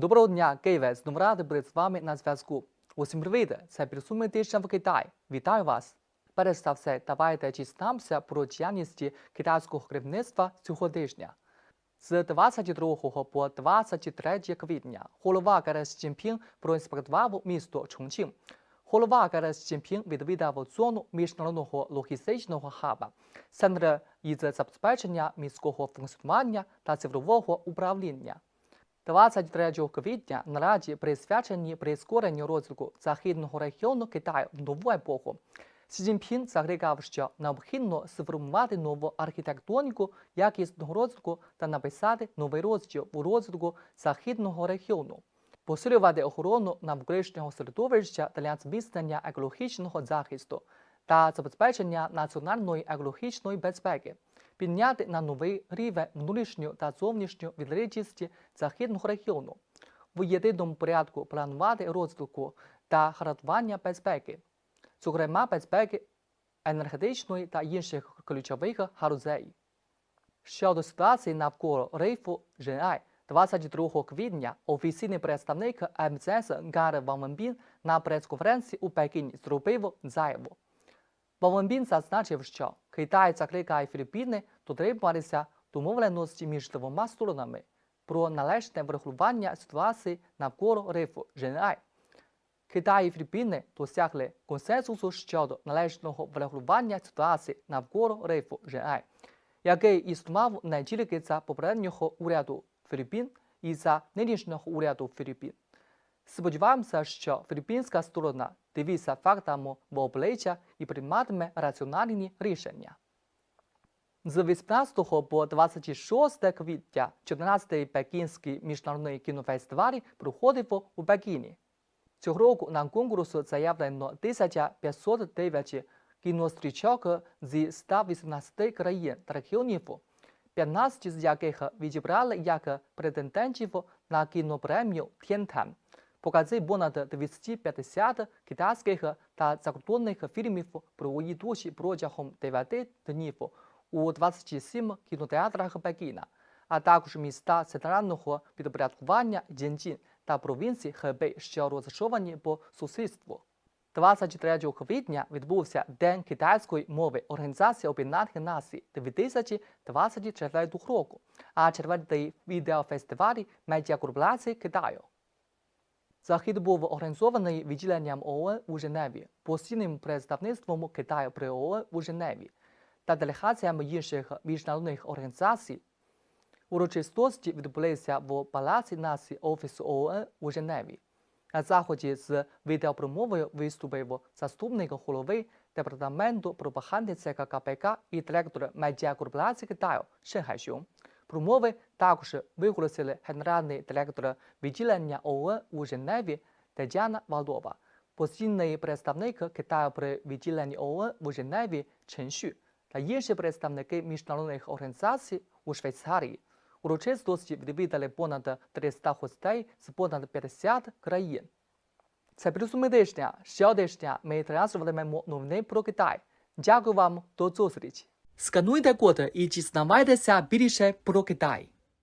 Доброго дня, Києве! Знову радий бути з вами на зв'язку. Усім привіт! Це підсумки тижня в Китаї. Вітаю вас! Перш за все, давайте дізнаємося про діяльність китайського керівництва цього тижня. З 22 по 23 квітня голова КРС Цзіньпін проінспектував місто Чончин. Голова КРС Цзіньпін відвідав зону міжнародного логістичного хаба, центр із забезпечення міського функціонування та цифрового управління. 23 квітня нараді присвячені прискоренню розвитку західного регіону Китаю в нову епоху. Сі Цзіньпін закликав, що необхідно сформувати нову архітектоніку якісного розвитку та написати новий розділ у розвитку західного регіону, посилювати охорону навколишнього середовища для зміцнення екологічного захисту та забезпечення національної екологічної безпеки, підняти на новий рівень внутрішню та зовнішню відкритість західного регіону, в єдиному порядку планувати розвитку та гарантування безпеки, зокрема безпеки енергетичної та інших ключових галузей. Щодо ситуації навколо рейфу Женай, 22 квітня офіційний представник МЗС Гар Ван Венбін на прес-конференції у Пекіні зробив заяву. Венбін зазначив, що Китай закликає Філіппіни дотримуватися домовленості між двома сторонами про належне врегулювання ситуації навколо рифу Женай. Китай і Філіппіни досягли консенсусу щодо належного врегулювання ситуації навколо рифу Женай, який існував не тільки за попереднього уряду Філіппін і за нинішнього уряду Філіппін. Сподіваємося, що філіппінська сторона дивиться фактами в обличчя і прийматиме раціональні рішення. З 18 по 26 квітня 14-й Пекінський міжнародний кінофестиваль проходив у Пекіні. Цього року на конкурс заявлено 1509 кінострічок зі 118 країн та регіонів, 15 з яких відібрали як претендентів на кінопремію Тєнтан. Покази понад 250 китайських та закордонних фільмів провели душі протягом 9 днів у 27 кінотеатрах Пекіна, а також міста центрального підпорядкування Дженджін та провінції Хебей, що розташовані по сусідству. 23 квітня відбувся День китайської мови Організації Об'єднаних Націй 2024 року, а четвертий відеофестиваль медіакорпорації Китаю. Захід був організований відділенням ООН у Женеві, постійним представництвом Китаю при ООН у Женеві та делегаціями інших міжнародних організацій. Урочистості відбулися в Палаці націй Офісу ООН у Женеві. На заході з відеопромовою виступив заступник голови департаменту пропаганди ЦК і директор медіакорпорації Китаю Шен. Промови також виголосили генеральний директор відділення ООН у Женеві Тетяна Валдова, постійний представник Китаю при відділенні ООН у Женеві Чен Шю та інші представники міжнародних організацій у Швейцарії. Урочистості відвідали понад 300 гостей з понад 50 країн. Це підсумки тижня. Щотижня ми транслюватимемо новини про Китай. Дякую вам, до зустрічі! Скануйте код і дізнавайтеся більше про Китай.